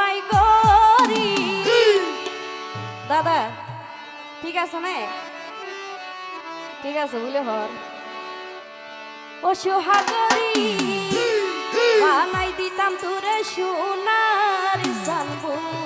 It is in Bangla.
নাই করি। দাদা, ঠিক আছে না? ঠিক আছে বলে হর। ও সোহাগরি, বানাই দিতাম তোরে সোনার সালবো